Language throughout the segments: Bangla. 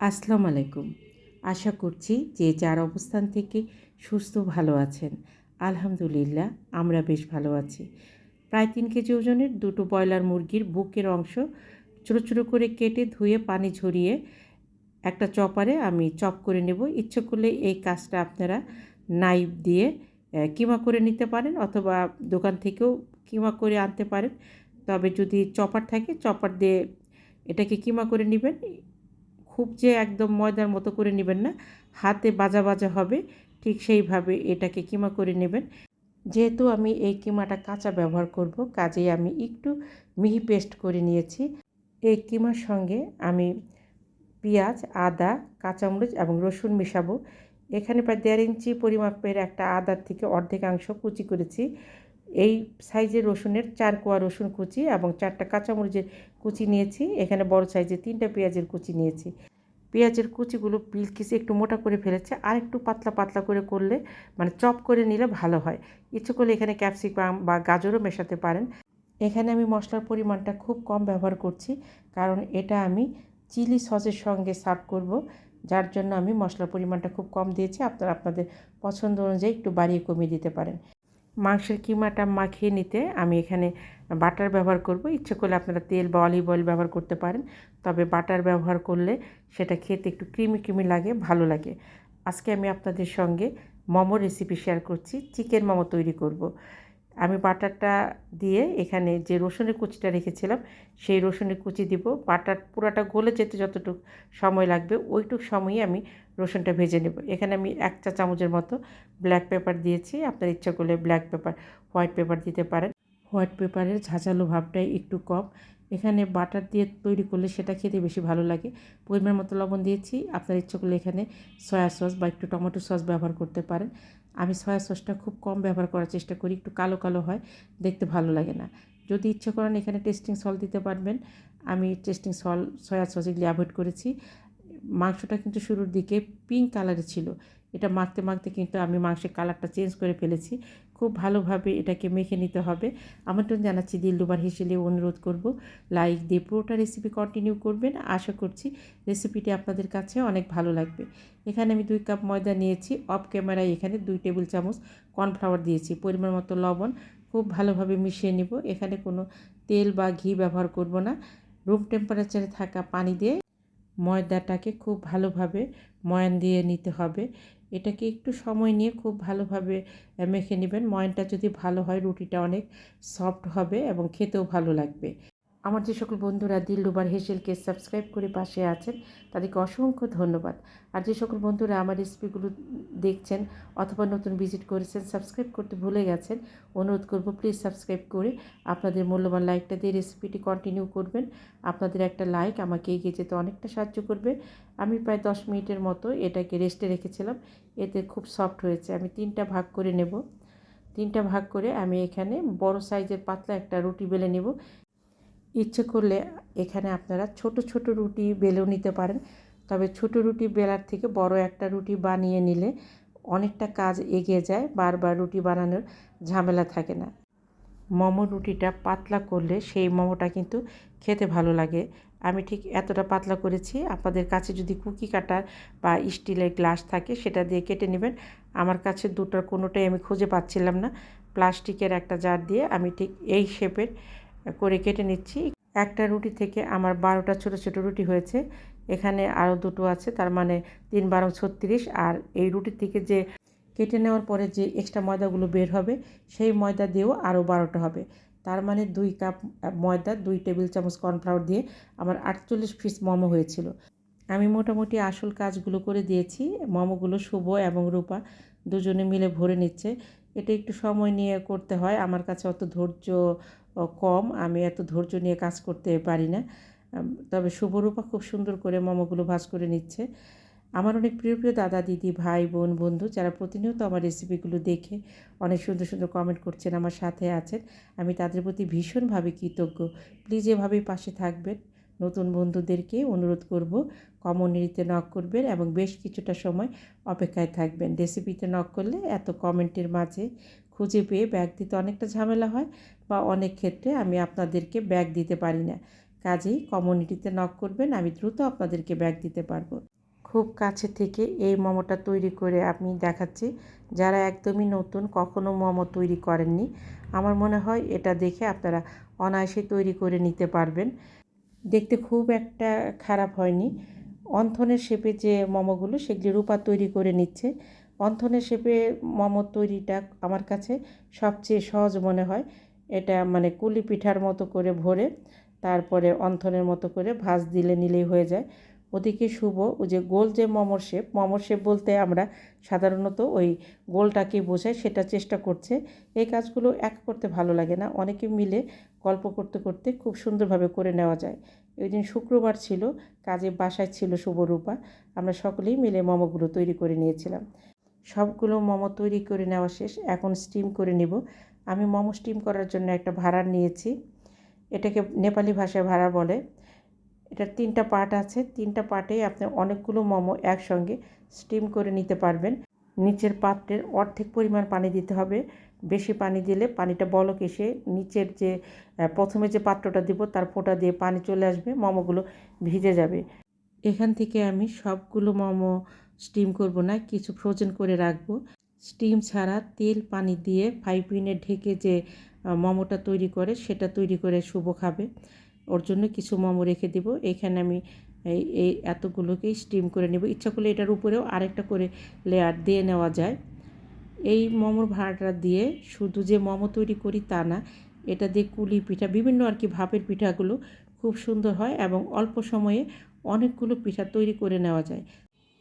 আসসালামু আলাইকুম। আশা করছি যে যার অবস্থান থেকে সুস্থ ভালো আছেন। আলহামদুলিল্লাহ, আমরা বেশ ভালো আছি। প্রায় তিন কেজি ওজনের দুটো ব্রয়লার মুরগির বুকের অংশ ছোটো ছোটো করে কেটে ধুয়ে পানি ঝরিয়ে একটা চপারে আমি চপ করে নেব। ইচ্ছে করলে এই কাজটা আপনারা নাইফ দিয়ে কিমা করে নিতে পারেন অথবা দোকান থেকেও কিমা করে আনতে পারেন। তবে যদি চপার থাকে, চপার দিয়ে এটাকে কিমা করে নেবেন। খুব যে একদম ময়দার মতো করে নেবেন না, হাতে বাজা বাজা হবে, ঠিক সেইভাবে এটাকে কিমা করে নেবেন। যেহেতু আমি এই কিমাটা কাঁচা ব্যবহার করব, কাজেই আমি একটু মিহি পেস্ট করে নিয়েছি। এই কিমার সঙ্গে আমি পেঁয়াজ, আদা, কাঁচামরিচ এবং রসুন মেশাবো। এখানে প্রায় দেড় ইঞ্চি পরিমাপের একটা আদার থেকে অর্ধেকাংশ কুচি করেছি। এই সাইজের রসুনের চার কোয়া রসুন কুচি এবং চারটা কাঁচামরিচের কুচি নিয়েছি। এখানে বড় সাইজের তিনটা পেঁয়াজের কুচি নিয়েছি। পেঁয়াজের কুচিগুলো বিলকিসে একটু মোটা করে ফেলেছে আর একটু পাতলা পাতলা করে করলে মানে চপ করে নিলে ভালো হয়। ইচ্ছে করলে এখানে ক্যাপসিকাম বা গাজরও মেশাতে পারেন। এখানে আমি মশলার পরিমাণটা খুব কম ব্যবহার করছি, কারণ এটা আমি চিলি সসের সঙ্গে সার্ভ করব, যার জন্য আমি মশলার পরিমাণটা খুব কম দিয়েছি। আপনারা আপনাদের পছন্দ অনুযায়ী একটু বাড়িয়ে কমিয়ে দিতে পারেন। মাংসের কিমাটা মাখিয়ে নিতে আমি এখানে বাটার ব্যবহার করব ইচ্ছে করলে আপনারা তেল বা অলিভ অয়েল ব্যবহার করতে পারেন, তবে বাটার ব্যবহার করলে সেটা খেতে একটু ক্রিমি ক্রিমি লাগে, ভালো লাগে আজকে আমি আপনাদের সঙ্গে মোমো রেসিপি শেয়ার করছি, চিকেন মোমো তৈরি করব। আমি বাটারটা দিয়ে এখানে যে রসুনের কুচিটা রেখেছিলাম, সেই রসুনের কুচি দিব। বাটার পুরাটা গলে যেতে যতটুকু সময় লাগবে, ওইটুক সময়ই আমি রসুনটা ভেজে নেব। এখানে আমি এক চা চামচের মতো ব্ল্যাক পেপার দিয়েছি। আপনার ইচ্ছা করলে ব্ল্যাক পেপার হোয়াইট পেপার দিতে পারেন। হোয়াইট পেপারের ঝাঁঝালো ভাবটাই একটু কম। এখানে বাটার দিয়ে তৈরি করলে সেটা খেতে বেশি ভালো লাগে। পরিমাণ মতো লবণ দিয়েছি। আপনার ইচ্ছা করলে এখানে সয়া সস বা একটু টমেটো সস ব্যবহার করতে পারেন। আমি সয়া সসটা খুব কম ব্যবহার করার চেষ্টা করি, একটু কালো কালো হয়, দেখতে ভালো লাগে না। যদি ইচ্ছে করেন এখানে টেস্টিং সল দিতে পারবেন। আমি টেস্টিং সল সয়া সস এগুলি অ্যাভয়েড করেছি। মাংসটা কিন্তু শুরুর দিকে পিঙ্ক কালারে ছিল। এটা মাখতে মাখতে কিন্তু আমি মাংসের কালারটা চেঞ্জ করে ফেলেছি। খুব ভালোভাবে এটাকে মেখে নিতে হবে। আমন্ত্রণ জানাচ্ছি দিল দুবার হিসেবে অনুরোধ করব, লাইক দিয়ে পুরোটা রেসিপি কন্টিনিউ করবেন। আশা করছি রেসিপিটি আপনাদের কাছে অনেক ভালো লাগবে। এখানে আমি দুই কাপ ময়দা নিয়েছি। অফ ক্যামেরায় এখানে দুই টেবিল চামচ কর্নফ্লাওয়ার দিয়েছি। পরিমাণ মতো লবণ খুব ভালোভাবে মিশিয়ে নিব। এখানে কোনো তেল বা ঘি ব্যবহার করব না। রুম টেম্পারেচারে থাকা পানি দিয়ে ময়দাটাকে খুব ভালোভাবে ময়ান দিয়ে নিতে হবে। এটাকে একটু সময় নিয়ে খুব ভালোভাবে মেখে নেবেন। ময়নটা যদি ভালো হয়, রুটিটা অনেক সফট হবে এবং খেতেও ভালো লাগবে। আমার যে সকল বন্ধুরা দিল দুবার হেসেলকে সাবস্ক্রাইব করে পাশে আছেন, তাদেরকে অসংখ্য ধন্যবাদ। আর যে সকল বন্ধুরা আমার রেসিপিগুলো দেখছেন অথবা নতুন ভিজিট করেছেন, সাবস্ক্রাইব করতে ভুলে গেছেন, অনুরোধ করব প্লিজ সাবস্ক্রাইব করে আপনাদের মূল্যবান লাইকটা দিয়ে রেসিপিটি কন্টিনিউ করবেন। আপনাদের একটা লাইক আমাকে এগিয়ে যেতে অনেকটা সাহায্য করবে। আমি প্রায় দশ মিনিটের মতো এটাকে রেস্টে রেখেছিলাম। এতে খুব সফট হয়েছে। আমি তিনটা ভাগ করে নেব। তিনটা ভাগ করে আমি এখানে বড় সাইজের পাতলা একটা রুটি বেলে নেব। ইচ্ছে করলে এখানে আপনারা ছোট ছোট রুটি বেলেও নিতে পারেন। তবে ছোট রুটি বেলার থেকে বড় একটা রুটি বানিয়ে নিলে অনেকটা কাজ এগিয়ে যায়, বারবার রুটি বানানোর ঝামেলা থাকে না। মোমো রুটিটা পাতলা করলে সেই মোমোটা কিন্তু খেতে ভালো লাগে। আমি ঠিক এতটা পাতলা করেছি, আপনাদের কাছে যদি কুকি কাটার বা স্টিলের গ্লাস থাকে সেটা দিয়ে কেটে নেবেন। আমার কাছে দুটোর কোনোটাই আমি খুঁজে পাচ্ছিলাম না। প্লাস্টিকের একটা জার দিয়ে আমি ঠিক এই শেপের করে কেটে নিচ্ছি। একটা রুটি থেকে আমার বারোটা ছোটো ছোটো রুটি হয়েছে। এখানে আরও দুটো আছে, তার মানে তিন বারো ছত্রিশ। আর এই রুটি থেকে যে কেটে নেওয়ার পরে যে এক্সট্রা ময়দাগুলো বের হবে, সেই ময়দা দিয়েও আরও বারোটা হবে। তার মানে দুই কাপ ময়দা, দুই টেবিল চামচ কর্নফ্লাওয়ার দিয়ে আমার আটচল্লিশ পিস মোমো হয়েছিল। আমি মোটামুটি আসল কাজগুলো করে দিয়েছি। মোমোগুলো শুভ এবং রূপা দুজনে মিলে ভরে নিচ্ছে। এটা একটু সময় নিয়ে করতে হয়। আমার কাছে অত ধৈর্য কম। আমি এত ধৈর্য নিয়ে কাজ করতে পারি না। তবে শুভরূপা খুব সুন্দর করে মোমোগুলো ভাজ করে নিচ্ছে। আমার অনেক প্রিয় প্রিয় দাদা, দিদি, ভাই, বোন, বন্ধু যারা প্রতিনিয়ত আমার রেসিপিগুলো দেখে অনেক সুন্দর সুন্দর কমেন্ট করছেন, আমার সাথে আছেন। আমি তাদের প্রতি ভীষণভাবে কৃতজ্ঞ। প্লিজ এভাবেই পাশে থাকবেন। নতুন বন্ধুদেরকে অনুরোধ করব কমিউনিটিতে নক করবেন এবং বেশ কিছুটা সময় অপেক্ষায় থাকবেন। রেসিপিতে নক করলে এত কমেন্টের মাঝে খুঁজে পেয়ে ব্যাগ দিতে অনেকটা ঝামেলা হয় বা অনেক ক্ষেত্রে আমি আপনাদেরকে ব্যাগ দিতে পারি না। কাজেই কমিউনিটিতে নক করবেন, আমি দ্রুত আপনাদেরকে ব্যাগ দিতে পারব। খুব কাছে থেকে এই মোমোটা তৈরি করে আমি দেখাচ্ছি। যারা একদমই নতুন কখনো মোমো তৈরি করেননি, আমার মনে হয় এটা দেখে আপনারা অনায়াসে তৈরি করে নিতে পারবেন। দেখতে খুব একটা খারাপ হয়নি। অন্থনের শেপে যে মোমোগুলো, সেগুলি রূপা তৈরি করে নিচ্ছে। অন্থনের শেপে মোমো তৈরিটা আমার কাছে সবচেয়ে সহজ মনে হয়। এটা মানে কুলি পিঠার মতো করে ভরে, তারপরে অন্থনের মতো করে ভাজ দিলে নিলেই হয়ে যায়। ওদিকে শুভ যে গোল যে মমর শেপ মমর শেপ বলতে আমরা সাধারণত ওই গোলটাকে বোঝাই, সেটা চেষ্টা করছে। এই কাজগুলো এক করতে ভালো লাগে না। অনেকে মিলে গল্প করতে করতে খুব সুন্দরভাবে করে নেওয়া যায়। ওই দিন শুক্রবার ছিল, কাজে বাসায় ছিল শুভরূপা আমরা সকলেই মিলে মোমোগুলো তৈরি করে নিয়েছিলাম। সবগুলো মোমো তৈরি করে নেওয়া শেষ। এখন স্টিম করে নেব। আমি মোমো স্টিম করার জন্য একটা ভাড়া নিয়েছি। এটাকে নেপালি ভাষায় ভাড়া বলে। এটার তিনটা পার্ট আছে। তিনটা পার্টেই আপনি অনেকগুলো মোমো একসঙ্গে স্টিম করে নিতে পারবেন। নিচের পাত্রের অর্ধেক পরিমাণ পানি দিতে হবে। বেশি পানি দিলে পানিটা বলক এসে নিচের যে প্রথমে যে পাত্রটা দিব তার ফোঁটা দিয়ে পানি চলে আসবে, মোমোগুলো ভিজে যাবে। এখান থেকে আমি সবগুলো মোমো স্টিম করব না, কিছু ফ্রোজেন করে রাখব। স্টিম ছাড়া তেল পানি দিয়ে ফাইপিনে ঢেকে যে মোমোটা তৈরি করে সেটা তৈরি করে শুভ খাবে। ওর জন্য কিছু মোমো রেখে দিব। এখানে আমি এই এই এতগুলোকেই স্টিম করে নেব। ইচ্ছা করলে এটার উপরেও আরেকটা করে লেয়ার দিয়ে নেওয়া যায়। এই মোমোর ভাড়াটা দিয়ে শুধু যে মোমো তৈরি করি তা না, এটা দিয়ে কুলি পিঠা, বিভিন্ন আর কি ভাপের পিঠাগুলো খুব সুন্দর হয় এবং অল্প সময়ে অনেকগুলো পিঠা তৈরি করে নেওয়া যায়।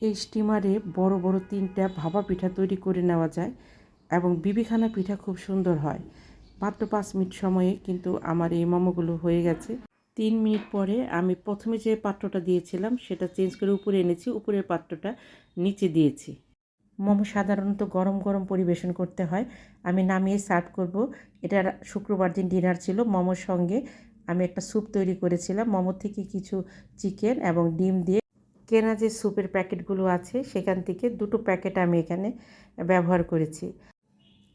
এই স্টিমারে বড় বড় তিনটা ভাপা পিঠা তৈরি করে নেওয়া যায় এবং বিবিখানা পিঠা খুব সুন্দর হয়। মাত্র পাঁচ মিনিট সময়ে কিন্তু আমার এই মোমোগুলো হয়ে গেছে। তিন মিনিট পরে আমি প্রথমে যে পাত্রটা দিয়েছিলাম, সেটা চেঞ্জ করে উপরে এনেছি। উপরের পাত্রটা নিচে দিয়েছি। মোমো সাধারণত গরম গরম পরিবেশন করতে হয়। আমি নামিয়ে সার্ভ করব। এটা শুক্রবার দিন ডিনার ছিল। মোমোর সঙ্গে আমি একটা স্যুপ তৈরি করেছিলাম। মোমো থেকে কিছু চিকেন এবং ডিম দিয়ে কেনা যে স্যুপের প্যাকেটগুলো আছে, সেখান থেকে দুটো প্যাকেট আমি এখানে ব্যবহার করেছি।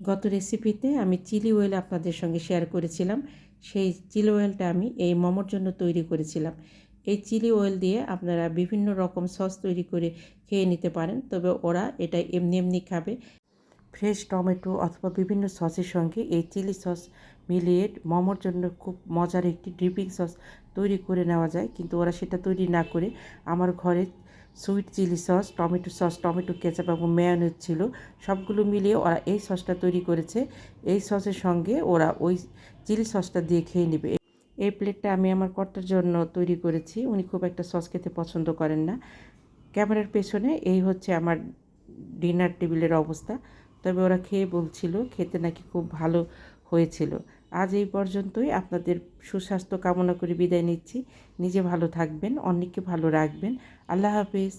গত রেসিপিতে আমি চিলি অয়েল আপনাদের সঙ্গে শেয়ার করেছিলাম। সেই চিলি অয়েলটা আমি এই মোমোর জন্য তৈরি করেছিলাম। এই চিলি অয়েল দিয়ে আপনারা বিভিন্ন রকম সস তৈরি করে খেয়ে নিতে পারেন, তবে ওরা এটা এমনি এমনি খাবে। ফ্রেশ টমেটো অথবা বিভিন্ন সসের সঙ্গে এই চিলি সস মিলিয়ে মোমোর জন্য খুব মজার একটি ড্রিপিং সস তৈরি করে নেওয়া যায়। কিন্তু ওরা সেটা তৈরি না করে আমার ঘরে sweet chilli sauce, tomato sauce, tomato ketchup এবং মেয়নেজ ছিল। সবগুলো মিলিয়ে ওরা এই সসটা তৈরি করেছে। এই সসের সঙ্গে ওরা ওই চিলি সসটা দিয়ে খেয়ে নেবে। এই প্লেটটা আমি আমার কর্তার জন্য তৈরি করেছি। উনি খুব একটা সস খেতে পছন্দ করেন না। ক্যামেরার পেছনে এই হচ্ছে আমার ডিনার টেবিলের অবস্থা। তবে ওরা খেয়ে বলছিল, খেতে নাকি খুব ভালো হয়েছিল। আজ এই পর্যন্তই। আপনাদের সুস্বাস্থ্য কামনা করে বিদায় নিচ্ছি। নিজে ভালো থাকবেন, অন্যকে ভালো রাখবেন। আল্লাহ হাফিজ।